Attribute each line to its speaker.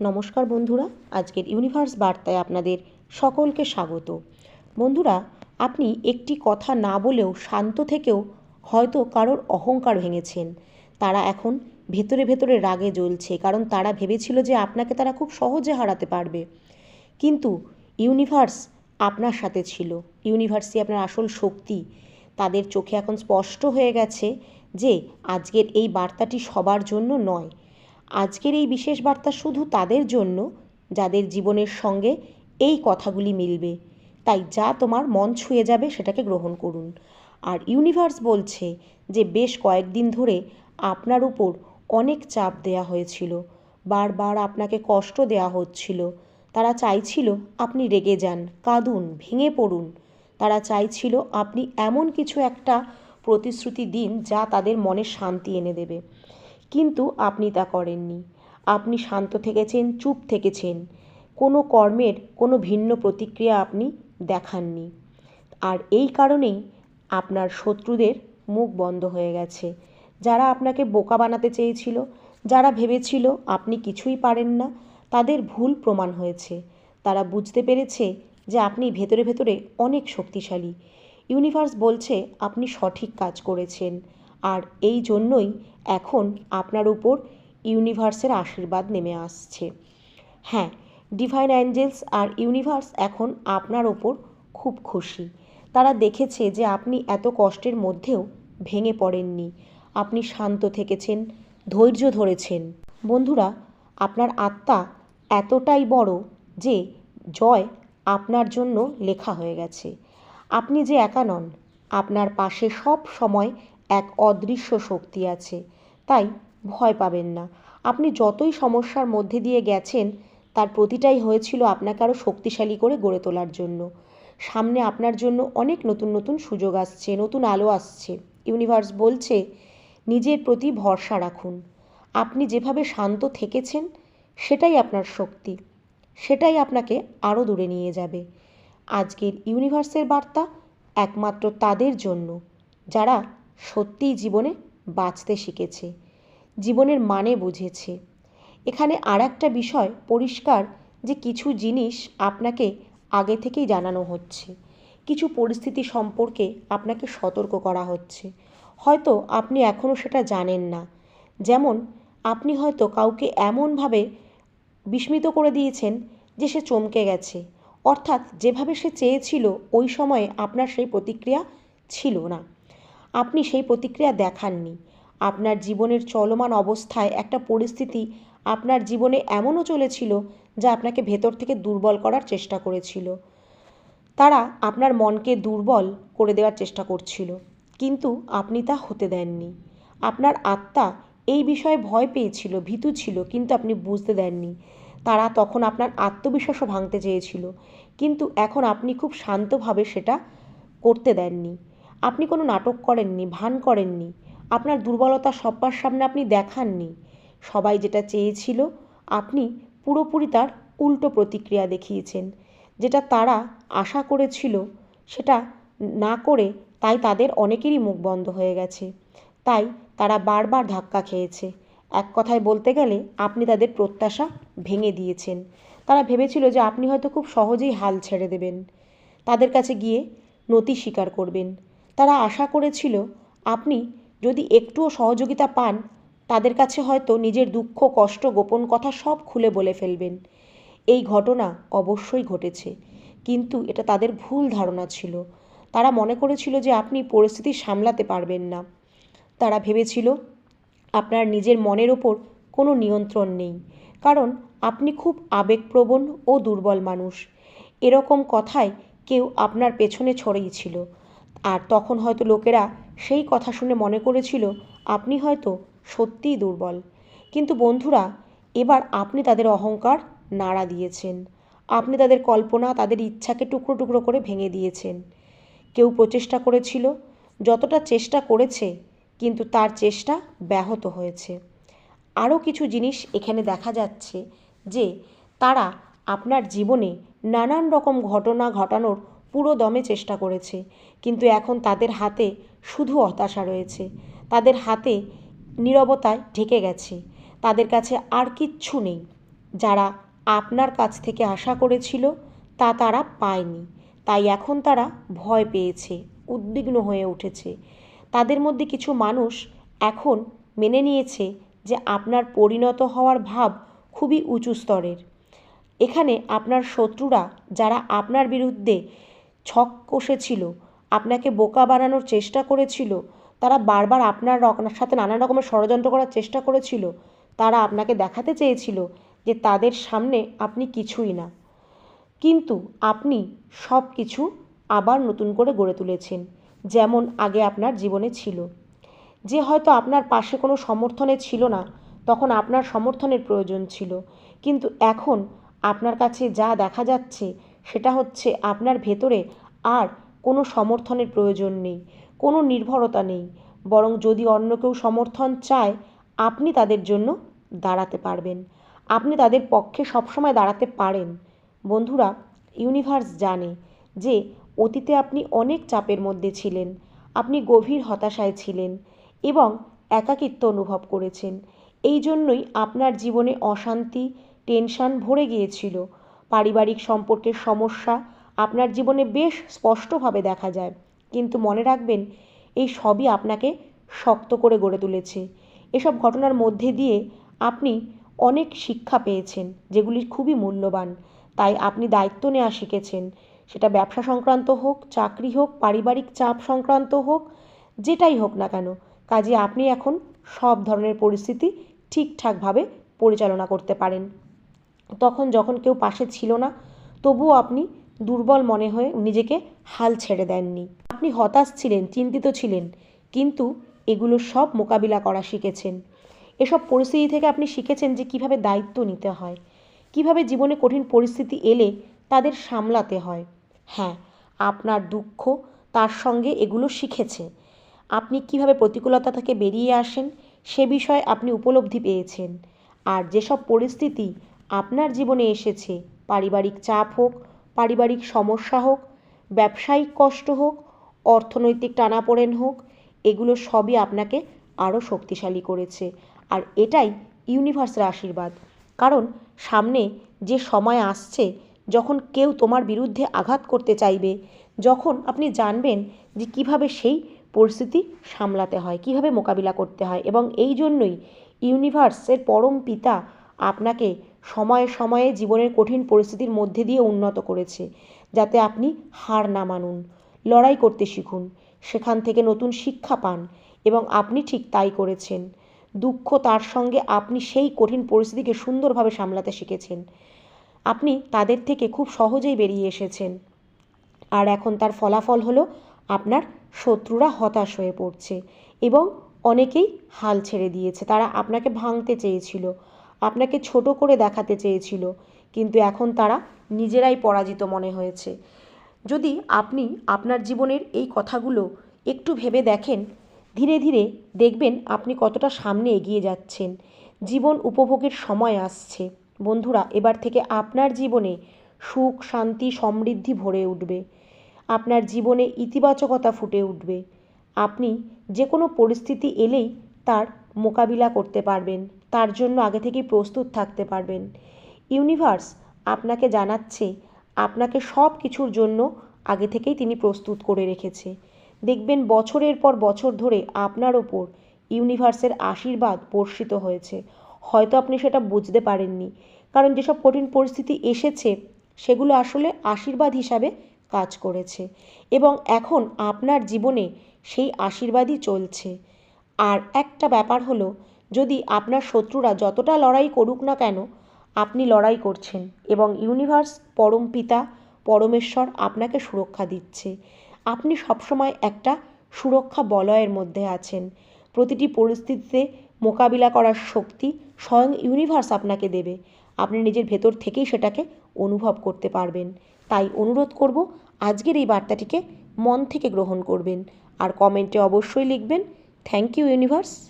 Speaker 1: নমস্কার বন্ধুরা, আজকের ইউনিভার্স বার্তায় আপনাদের সকলকে স্বাগত। বন্ধুরা, আপনি একটি কথা না বলেও শান্ত থেকেও হয়তো কারোর অহংকার ভেঙেছেন। তারা এখন ভেতরে ভেতরে রাগে জ্বলছে, কারণ তারা ভেবেছিল যে আপনাকে তারা খুব সহজে হারাতে পারবে। কিন্তু ইউনিভার্স আপনার সাথে ছিল। ইউনিভার্সই আপনার আসল শক্তি। তাদের চোখে এখন স্পষ্ট হয়ে গেছে যে আজকের এই বার্তাটি সবার জন্য নয়। আজকের এই বিশেষ বার্তা শুধু তাদের জন্য, যাদের জীবনের সঙ্গে এই কথাগুলি মিলবে। তাই যা তোমার মন ছুঁয়ে যাবে সেটাকে গ্রহণ করুন। আর ইউনিভার্স বলছে যে বেশ কয়েকদিন ধরে আপনার উপর অনেক চাপ দেয়া হয়েছিল। বারবার আপনাকে কষ্ট দেয়া হচ্ছিল। তারা চাইছিল আপনি রেগে যান, কাঁদুন, ভেঙে পড়ুন। তারা চাইছিল আপনি এমন কিছু একটা প্রতিশ্রুতি দিন যা তাদের মনে শান্তি এনে দেবে। কিন্তু আপনি তা করেননি। আপনি শান্ত থেকেছেন, চুপ থেকেছেন। কোনো কর্মের কোনো ভিন্ন প্রতিক্রিয়া আপনি দেখাননি। আর এই কারণেই আপনার শত্রুদের মুখ বন্ধ হয়ে গেছে। যারা আপনাকে বোকা বানাতে চেয়েছিল, যারা ভেবেছিল আপনি কিছুই পারেন না, তাদের ভুল প্রমাণ হয়েছে। তারা বুঝতে পেরেছে যে আপনি ভেতরে ভেতরে অনেক শক্তিশালী। ইউনিভার্স বলছে আপনি সঠিক কাজ করেছেন। আর এই জন্যই এখন আপনার উপর ইউনিভার্সের আশীর্বাদ নেমে আসছে। হ্যাঁ ডিভাইন অ্যাঞ্জেলস আর ইউনিভার্স এখন আপনার ওপর খুব খুশি। তারা দেখেছে যে আপনি এত কষ্টের মধ্যেও ভেঙে পড়েননি। আপনি শান্ত থেকেছেন, ধৈর্য ধরেছেন। বন্ধুরা, আপনার আত্মা এতটাই বড় যে জয় আপনার জন্য লেখা হয়ে গেছে। আপনি যে একা নন, আপনার পাশে সব সময় এক অদৃশ্য শক্তি আছে। তাই ভয় পাবেন না। আপনি যতই সমস্যার মধ্যে দিয়ে গেছেন, তার প্রতিটাই হয়েছিল আপনাকে আরও শক্তিশালী করে গড়ে তোলার জন্য। সামনে আপনার জন্য অনেক নতুন নতুন সুযোগ আসছে, নতুন আলো আসছে। ইউনিভার্স বলছে, নিজের প্রতি ভরসা রাখুন। আপনি যেভাবে শান্ত থেকেছেন, সেটাই আপনার শক্তি। সেটাই আপনাকে আরও দূরে নিয়ে যাবে। আজকের ইউনিভার্সের বার্তা একমাত্র তাদের জন্য। যারা সত্যিই জীবনে বাঁচতে শিখেছে, জীবনের মানে বুঝেছে। এখানে আর একটা বিষয় পরিষ্কার যে কিছু জিনিস আপনাকে আগে থেকেই জানানো হচ্ছে। কিছু পরিস্থিতি সম্পর্কে আপনাকে সতর্ক করা হচ্ছে। হয়তো আপনি এখনও সেটা জানেন না। যেমন, আপনি হয়তো কাউকে এমনভাবে বিস্মিত করে দিয়েছেন যে সে চমকে গেছে। অর্থাৎ যেভাবে সে চেয়েছিল, ওই সময়ে আপনার সেই প্রতিক্রিয়া ছিল না। আপনি সেই প্রতিক্রিয়া দেখাননি। আপনার জীবনের চলমান অবস্থায় একটা পরিস্থিতি আপনার জীবনে এমনও চলেছিল যা আপনাকে ভেতর থেকে দুর্বল করার চেষ্টা করেছিল। তারা আপনার মনকে দুর্বল করে দেওয়ার চেষ্টা করছিল, কিন্তু আপনি তা হতে দেননি। আপনার আত্মা এই বিষয়ে ভয় পেয়েছিল, ভীতু ছিল, কিন্তু আপনি বুঝতে দেননি। তারা তখন আপনার আত্মবিশ্বাসও ভাঙতে চেয়েছিল, কিন্তু এখন আপনি খুব শান্তভাবে সেটা করতে দেননি। আপনি কোনো নাটক করেননি, ভান করেননি, আপনার দুর্বলতা সব্বার সামনে আপনি দেখাননি, সবাই যেটা চেয়েছিল আপনি পুরোপুরি তার উল্টো প্রতিক্রিয়া দেখিয়েছেন, যেটা তারা আশা করেছিল সেটা না করে তাই তাদের অনেকেরই মুখ বন্ধ হয়ে গেছে, তাই তারা বারবার ধাক্কা খেয়েছে, এক কথায় বলতে গেলে আপনি তাদের প্রত্যাশা ভেঙে দিয়েছেন, তারা ভেবেছিল যে আপনি হয়তো খুব সহজেই হাল ছেড়ে দেবেন, তাদের কাছে গিয়ে নতি স্বীকার করবেন তারা আশা করেছিল, আপনি যদি একটুও সহযোগিতা পান, তাদের কাছে হয়তো নিজের দুঃখ, কষ্ট, গোপন কথা সব খুলে বলে ফেলবেন। এই ঘটনা অবশ্যই ঘটেছে, কিন্তু এটা তাদের ভুল ধারণা ছিল। তারা মনে করেছিল যে আপনি পরিস্থিতি সামলাতে পারবেন না। তারা ভেবেছিল, আপনার নিজের মনের ওপর কোনো নিয়ন্ত্রণ নেই, কারণ আপনি খুব আবেগপ্রবণ ও দুর্বল মানুষ। এরকম কথায় কেউ আপনার পেছনে ছড়িয়েছিল আর তখন হয়তো লোকেরা সেই কথা শুনে মনে করেছিল, আপনি হয়তো সত্যিই দুর্বল। কিন্তু বন্ধুরা, এবার আপনি তাদের অহংকার নাড়া দিয়েছেন। আপনি তাদের কল্পনা, তাদের ইচ্ছাকে টুকরো টুকরো করে ভেঙে দিয়েছেন। কেউ প্রচেষ্টা করেছিল, যতটা চেষ্টা করেছে, কিন্তু তার চেষ্টা ব্যাহত হয়েছে। আরও কিছু জিনিস এখানে দেখা যাচ্ছে যে, তারা আপনার জীবনে নানান রকম ঘটনা ঘটানোর পুরো দমে চেষ্টা করেছে, কিন্তু এখন তাদের হাতে শুধু হতাশা রয়েছে। তাদের হাতে নীরবতায় ঢেকে গেছে। তাদের কাছে আর কিচ্ছু নেই। যারা আপনার কাছ থেকে আশা করেছিল, তা তারা পায়নি। তাই এখন তারা ভয় পেয়েছে, উদ্বিগ্ন হয়ে উঠেছে। তাদের মধ্যে কিছু মানুষ এখন মেনে নিয়েছে যে আপনার পরিণত হওয়ার ভাব খুবই উঁচু স্তরের। এখানে আপনার শত্রুরা, যারা আপনার বিরুদ্ধে ছক কষেছিল আপনাকে বোকা বানানোর চেষ্টা করেছিল, তারা বারবার আপনার সাথে নানা রকমের ষড়যন্ত্র করার চেষ্টা করেছিল, তারা আপনাকে দেখাতে চেয়েছিল যে তাদের সামনে আপনি কিছুই না। কিন্তু আপনি সব কিছু আবার নতুন করে গড়ে তুলেছেন, যেমন আগে আপনার জীবনে ছিল। যে হয়তো আপনার পাশে কোনো সমর্থনে ছিল না, তখন আপনার সমর্থনের প্রয়োজন ছিল, কিন্তু এখন আপনার কাছে যা দেখা যাচ্ছে সেটা হচ্ছে আপনার ভেতরে আর কোনো সমর্থনের প্রয়োজন নেই, কোনো নির্ভরতা নেই। বরং যদি অন্য কেউ সমর্থন চায়, আপনি তাদের জন্য দাঁড়াতে পারবেন। আপনি তাদের পক্ষে সবসময় দাঁড়াতে পারেন। বন্ধুরা ইউনিভার্স জানে যে অতীতে আপনি অনেক চাপের মধ্যে ছিলেন, আপনি গভীর হতাশায় ছিলেন এবং একাকিত্ব অনুভব করেছেন। এই জন্যই আপনার জীবনে অশান্তি টেনশান ভরে গিয়েছিল। পারিবারিক সম্পর্কের সমস্যা আপনার জীবনে বেশ স্পষ্টভাবে দেখা যায়। কিন্তু মনে রাখবেন, এই সবই আপনাকে শক্ত করে গড়ে তুলেছে। এসব ঘটনার মধ্যে দিয়ে আপনি অনেক শিক্ষা পেয়েছেন, যেগুলি খুবই মূল্যবান। তাই আপনি দায়িত্ব নেওয়া শিখেছেন। সেটা ব্যবসা সংক্রান্ত হোক, চাকরি হোক, পারিবারিক চাপ সংক্রান্ত হোক, যেটাই হোক না কেন, কাজে আপনি এখন সব ধরনের পরিস্থিতি ঠিকঠাকভাবে পরিচালনা করতে পারেন। তখন যখন কেউ পাশে ছিল না, তবুও আপনি দুর্বল মনে হয়ে নিজেকে হাল ছেড়ে দেননি। আপনি হতাশ ছিলেন, চিন্তিত ছিলেন, কিন্তু এগুলো সব মোকাবিলা করা শিখেছেন। এসব পরিস্থিতি থেকে আপনি শিখেছেন যে কীভাবে দায়িত্ব নিতে হয়, কীভাবে জীবনে কঠিন পরিস্থিতি এলে তাদের সামলাতে হয়। হ্যাঁ আপনার দুঃখ তার সঙ্গে এগুলো শিখেছে। আপনি কীভাবে প্রতিকূলতা থেকে বেরিয়ে আসেন, সে বিষয়ে আপনি উপলব্ধি পেয়েছেন। আর যেসব পরিস্থিতি আপনার জীবনে এসেছে। পারিবারিক চাপ হোক, পারিবারিক সমস্যা হোক, ব্যবসায়িক কষ্ট হোক, অর্থনৈতিক টানাপোড়েন হোক, এগুলো সবই আপনাকে আরও শক্তিশালী করেছে। আর এটাই ইউনিভার্সের আশীর্বাদ। কারণ সামনে যে সময় আসছে, যখন কেউ তোমার বিরুদ্ধে আঘাত করতে চাইবে, যখন আপনি জানবেন যে কীভাবে সেই পরিস্থিতি সামলাতে হয়, কীভাবে মোকাবিলা করতে হয় এবং এই জন্যই ইউনিভার্সের পরম পিতা আপনাকে সময়ে সময়ে জীবনের কঠিন পরিস্থিতির মধ্যে দিয়ে উন্নত করেছে, যাতে আপনি হার না মানুন। লড়াই করতে শিখুন, সেখান থেকে নতুন শিক্ষা পান এবং আপনি ঠিক তাই করেছেন। দুঃখ তার সঙ্গে আপনি সেই কঠিন পরিস্থিতিকে সুন্দরভাবে সামলাতে শিখেছেন। আপনি তাদের থেকে খুব সহজেই বেরিয়ে এসেছেন। আর এখন তার ফলাফল হলো আপনার শত্রুরা হতাশ হয়ে পড়ছে এবং অনেকেই হাল ছেড়ে দিয়েছে। তারা আপনাকে ভাঙতে চেয়েছিল। আপনাকে ছোট করে দেখাতে চেয়েছিল, কিন্তু এখন তারা নিজেরাই পরাজিত মনে হয়েছে। যদি আপনি আপনার জীবনের এই কথাগুলো একটু ভেবে দেখেন, ধীরে ধীরে দেখবেন আপনি কতটা সামনে এগিয়ে যাচ্ছেন। জীবন উপভোগের সময় আসছে। বন্ধুরা, এবার থেকে আপনার জীবনে সুখ, শান্তি, সমৃদ্ধি ভরে উঠবে। আপনার জীবনে ইতিবাচকতা ফুটে উঠবে। আপনি যে কোনো পরিস্থিতি এলেই তার মোকাবিলা করতে পারবেন। তার জন্য আগে থেকেই প্রস্তুত থাকতে পারবেন। ইউনিভার্স আপনাকে জানাচ্ছে, আপনাকে সব কিছুর জন্য আগে থেকেই তিনি প্রস্তুত করে রেখেছে। দেখবেন বছরের পর বছর ধরে আপনার ওপর ইউনিভার্সের আশীর্বাদ বর্ষিত হয়েছে। হয়তো আপনি সেটা বুঝতে পারেননি। কারণ যেসব কঠিন পরিস্থিতি এসেছে, সেগুলো আসলে আশীর্বাদ হিসাবে কাজ করেছে। এবং এখন আপনার জীবনে সেই আশীর্বাদই চলছে। আর একটা ব্যাপার হলো যদি আপনার শত্রুরা যতটা লড়াই করুক না কেন, আপনি লড়াই করছেন এবং ইউনিভার্স, পরম পিতা, পরমেশ্বর আপনাকে সুরক্ষা দিচ্ছে। আপনি সবসময় একটা সুরক্ষা বলয়ের মধ্যে আছেন। প্রতিটি পরিস্থিতিতে মোকাবিলা করার শক্তি স্বয়ং ইউনিভার্স আপনাকে দেবে। আপনি নিজের ভেতর থেকেই সেটাকে অনুভব করতে পারবেন। তাই অনুরোধ করব, আজকের এই বার্তাটিকে মন থেকে গ্রহণ করবেন। আর কমেন্টে অবশ্যই লিখবেন, থ্যাংক ইউ ইউনিভার্স।